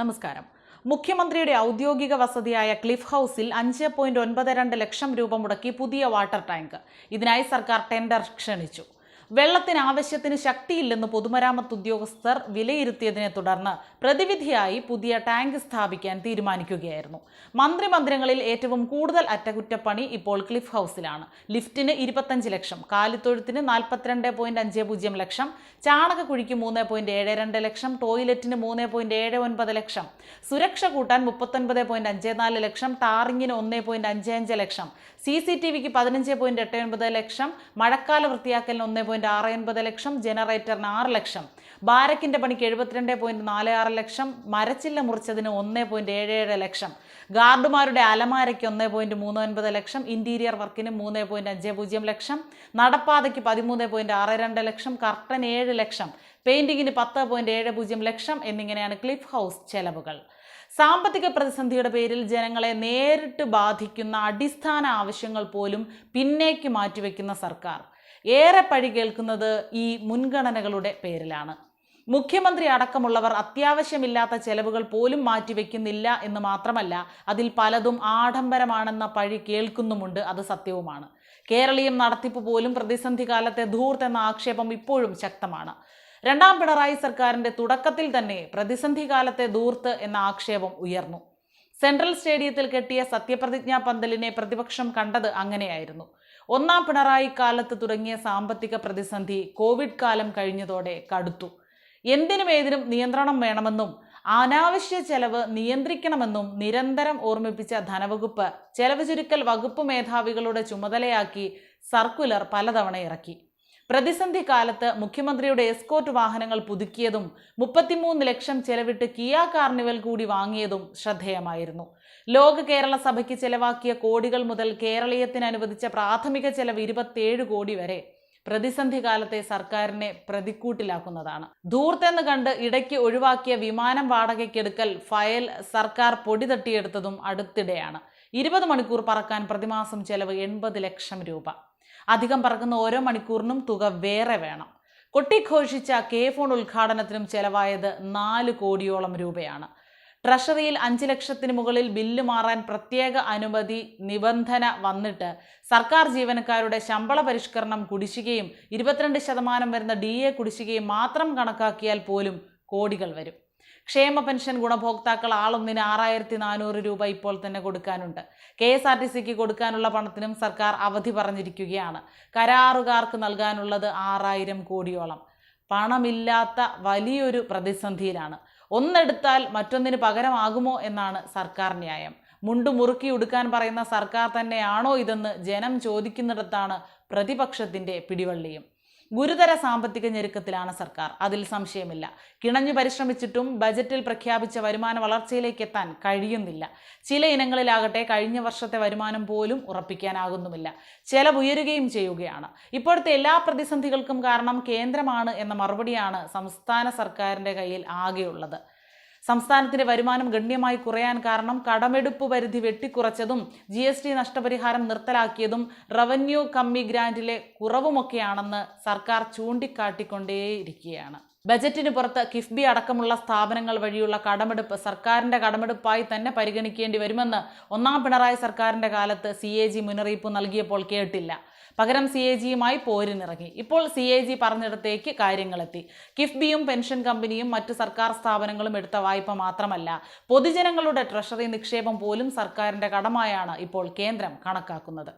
നമസ്കാരം. മുഖ്യമന്ത്രിയുടെ ഔദ്യോഗിക വസതിയായ ക്ലിഫ് ഹൗസിൽ അഞ്ച് പോയിന്റ് ഒൻപത് രണ്ട് ലക്ഷം രൂപ മുടക്കി പുതിയ വാട്ടർ ടാങ്ക്. ഇതിനായി സർക്കാർ ടെൻഡർ ക്ഷണിച്ചു. വെള്ളത്തിന് ആവശ്യത്തിന് ശക്തിയില്ലെന്ന് പൊതുമരാമത്ത് ഉദ്യോഗസ്ഥർ വിലയിരുത്തിയതിനെ തുടർന്ന് പ്രതിവിധിയായി പുതിയ ടാങ്ക് സ്ഥാപിക്കാൻ തീരുമാനിക്കുകയായിരുന്നു. മന്ത്രി മന്ത്രിമന്ദിരങ്ങളിൽ ഏറ്റവും കൂടുതൽ അറ്റകുറ്റപ്പണി ഇപ്പോൾ ക്ലിഫ് ഹൗസിലാണ്. ലിഫ്റ്റിന് ഇരുപത്തഞ്ച് ലക്ഷം കാലിത്തൊഴുത്തിന് നാൽപ്പത്തിരണ്ട് പോയിന്റ് അഞ്ച് പൂജ്യം ലക്ഷം ചാണകക്കുഴിക്ക് മൂന്ന് പോയിന്റ് ഏഴ് രണ്ട് ലക്ഷം ടോയ്ലറ്റിന് മൂന്ന് പോയിന്റ് ഏഴ് ഒൻപത് ലക്ഷം സുരക്ഷ കൂട്ടാൻ മുപ്പത്തൊൻപത് പോയിന്റ് അഞ്ച് നാല് ലക്ഷം ടാറിങ്ങിന് ഒന്ന് പോയിന്റ് അഞ്ച് അഞ്ച് ലക്ഷം സി സി ടി വിക്ക് പതിനഞ്ച് പോയിന്റ് എട്ട് ഒൻപത് ലക്ഷം മഴക്കാല വൃത്തിയാക്കലിന് ഒന്ന് പോയിന്റ് ആറ് ഒൻപത് ലക്ഷം ജനറേറ്ററിന് ആറ് ലക്ഷം. ബാരക്കിന്റെ പണിക്ക് എഴുപത്തിരണ്ട് പോയിന്റ് നാല് ആറ് ലക്ഷം മരച്ചില്ല മുറിച്ചതിന് ഒന്ന് പോയിന്റ് ഏഴ് ഏഴ് ലക്ഷം. ഗാർഡുമാരുടെ അലമാരയ്ക്ക് ഒന്ന് പോയിന്റ് മൂന്ന് ഒൻപത് ലക്ഷം ഇന്റീരിയർ വർക്കിന് മൂന്ന് പോയിന്റ് അഞ്ച് പൂജ്യം ലക്ഷം നടപ്പാതയ്ക്ക് പതിമൂന്ന് പോയിന്റ് ആറ് രണ്ട് ലക്ഷം കർട്ടൻ ഏഴ് ലക്ഷം പെയിന്റിങ്ങിന് പത്ത് പോയിന്റ് ഏഴ് പൂജ്യം ലക്ഷം എന്നിങ്ങനെയാണ് ക്ലിഫ് ഹൗസ് ചെലവുകൾ. സാമ്പത്തിക പ്രതിസന്ധിയുടെ പേരിൽ ജനങ്ങളെ നേരിട്ട് ബാധിക്കുന്ന അടിസ്ഥാന ആവശ്യങ്ങൾ പോലും പിന്നേക്ക് മാറ്റിവെക്കുന്ന സർക്കാർ. ഏറെ പഴി കേൾക്കുന്നത് ഈ മുൻഗണനകളുടെ പേരിലാണ്. മുഖ്യമന്ത്രി അടക്കമുള്ളവർ അത്യാവശ്യമില്ലാത്ത ചെലവുകൾ പോലും മാറ്റിവെക്കുന്നില്ല എന്ന് മാത്രമല്ല അതിൽ പലതും ആഡംബരമാണെന്ന പഴി കേൾക്കുന്നുമുണ്ട് അത് സത്യവുമാണ്. കേരളീയം നടത്തിപ്പ് പോലും പ്രതിസന്ധി കാലത്തെ ധൂർത്ത് എന്ന ആക്ഷേപം ഇപ്പോഴും ശക്തമാണ്. രണ്ടാം പിണറായി സർക്കാരിന്റെ തുടക്കത്തിൽ തന്നെ പ്രതിസന്ധി കാലത്തെ ദൂർത്ത് എന്ന ആക്ഷേപം ഉയർന്നു. സെൻട്രൽ സ്റ്റേഡിയത്തിൽ കെട്ടിയ സത്യപ്രതിജ്ഞാ പന്തലിനെ പ്രതിപക്ഷം കണ്ടത് അങ്ങനെയായിരുന്നു. ഒന്നാം പിണറായി കാലത്ത് തുടങ്ങിയ സാമ്പത്തിക പ്രതിസന്ധി കോവിഡ് കാലം കഴിഞ്ഞതോടെ കടുത്തു. എന്തിനും ഏതിനും നിയന്ത്രണം വേണമെന്നും അനാവശ്യ ചെലവ് നിയന്ത്രിക്കണമെന്നും നിരന്തരം ഓർമ്മിപ്പിച്ച ധനവകുപ്പ് ചെലവ് ചുരുക്കൽ വകുപ്പ് മേധാവികളുടെ ചുമതലയാക്കി സർക്കുലർ പലതവണ ഇറക്കി. പ്രതിസന്ധി കാലത്ത് മുഖ്യമന്ത്രിയുടെ എസ്കോർട്ട് വാഹനങ്ങൾ പുതുക്കിയതും മുപ്പത്തിമൂന്ന് ലക്ഷം ചെലവിട്ട് കിയ കാർണിവൽ കൂടി വാങ്ങിയതും ശ്രദ്ധേയമായിരുന്നു. ലോക കേരള സഭയ്ക്ക് ചെലവാക്കിയ കോടികൾ മുതൽ കേരളീയത്തിന് അനുവദിച്ച പ്രാഥമിക ചെലവ് ഇരുപത്തിയേഴ് കോടി വരെ പ്രതിസന്ധി കാലത്തെ സർക്കാരിനെ പ്രതിക്കൂട്ടിലാക്കുന്നതാണ്. ധൂർത്തെന്ന് കണ്ട് ഇടയ്ക്ക് ഒഴിവാക്കിയ വിമാനം വാടകയ്ക്കെടുക്കൽ ഫയൽ സർക്കാർ പൊടി തട്ടിയെടുത്തതും അടുത്തിടെയാണ്. ഇരുപത് മണിക്കൂർ പറക്കാൻ പ്രതിമാസം ചെലവ് എൺപത് ലക്ഷം രൂപ. അധികം പറക്കുന്ന ഓരോ മണിക്കൂറിനും തുക വേറെ വേണം. കൊട്ടിഘോഷിച്ച കെ ഫോൺ ഉദ്ഘാടനത്തിനും ചെലവായത് നാല് കോടിയോളം രൂപയാണ്. ട്രഷറിയിൽ അഞ്ച് ലക്ഷത്തിന് മുകളിൽ ബില്ല് മാറാൻ പ്രത്യേക അനുമതി നിബന്ധന വന്നിട്ട് സർക്കാർ ജീവനക്കാരുടെ ശമ്പള പരിഷ്കരണം കുടിശ്ശികയും ഇരുപത്തിരണ്ട് ശതമാനം വരുന്ന ഡി എ കുടിശ്ശികയും മാത്രം കണക്കാക്കിയാൽ പോലും കോടികൾ വരും. ക്ഷേമ പെൻഷൻ ഗുണഭോക്താക്കൾ ആളൊന്നിന് ആറായിരത്തി നാനൂറ് രൂപ ഇപ്പോൾ തന്നെ കൊടുക്കാനുണ്ട്. കെ എസ് ആർ ടി സിക്ക് കൊടുക്കാനുള്ള പണത്തിനും സർക്കാർ അവധി പറഞ്ഞിരിക്കുകയാണ്. കരാറുകാർക്ക് നൽകാനുള്ളത് ആറായിരം കോടിയോളം. പണമില്ലാത്ത വലിയൊരു പ്രതിസന്ധിയിലാണ്. ഒന്നെടുത്താൽ മറ്റൊന്നിന് പകരമാകുമോ എന്നാണ് സർക്കാർ ന്യായം. മുണ്ടു മുറുക്കി ഉടുക്കാൻ പറയുന്ന സർക്കാർ തന്നെയാണോ ഇതെന്ന് ജനം ചോദിക്കുന്നിടത്താണ് പ്രതിപക്ഷത്തിന്റെ പിടിവള്ളിയും. ഗുരുതര സാമ്പത്തിക ഞെരുക്കത്തിലാണ് സർക്കാർ. അതിൽ സംശയമില്ല. കിണഞ്ഞു പരിശ്രമിച്ചിട്ടും ബജറ്റിൽ പ്രഖ്യാപിച്ച വരുമാന വളർച്ചയിലേക്ക് എത്താൻ കഴിയുന്നില്ല. ചില ഇനങ്ങളിലാകട്ടെ കഴിഞ്ഞ വർഷത്തെ വരുമാനം പോലും ഉറപ്പിക്കാനാകുന്നുമില്ല. ചെലവ് ഉയരുകയും ചെയ്യുകയാണ്. ഇപ്പോഴത്തെ എല്ലാ പ്രതിസന്ധികൾക്കും കാരണം കേന്ദ്രമാണ് എന്ന മറുപടിയാണ് സംസ്ഥാന സർക്കാരിന്റെ കയ്യിൽ ആകെയുള്ളത്. സംസ്ഥാനത്തിന്റെ വരുമാനം ഗണ്യമായി കുറയാൻ കാരണം കടമെടുപ്പ് പരിധി വെട്ടിക്കുറച്ചതും ജി എസ് ടി നഷ്ടപരിഹാരം നിർത്തലാക്കിയതും റവന്യൂ കമ്മി ഗ്രാന്റിലെ കുറവുമൊക്കെയാണെന്ന് സർക്കാർ ചൂണ്ടിക്കാട്ടിക്കൊണ്ടേയിരിക്കുകയാണ്. ബജറ്റിന് പുറത്ത് കിഫ്ബി അടക്കമുള്ള സ്ഥാപനങ്ങൾ വഴിയുള്ള കടമെടുപ്പ് സർക്കാരിന്റെ കടമെടുപ്പായി തന്നെ പരിഗണിക്കേണ്ടി വരുമെന്ന് ഒന്നാം പിണറായി സർക്കാരിന്റെ കാലത്ത് സി എ ജി മുന്നറിയിപ്പ് നൽകിയപ്പോൾ കേട്ടില്ല. പകരം സി എ ജിയുമായി പോരിനിറങ്ങി. ഇപ്പോൾ സി എ ജി പറഞ്ഞിടത്തേക്ക് കാര്യങ്ങളെത്തി. കിഫ്ബിയും പെൻഷൻ കമ്പനിയും മറ്റ് സർക്കാർ സ്ഥാപനങ്ങളും എടുത്ത വായ്പ മാത്രമല്ല പൊതുജനങ്ങളുടെ ട്രഷറി നിക്ഷേപം പോലും സർക്കാരിന്റെ കടമായാണ് ഇപ്പോൾ കേന്ദ്രം കണക്കാക്കുന്നത്.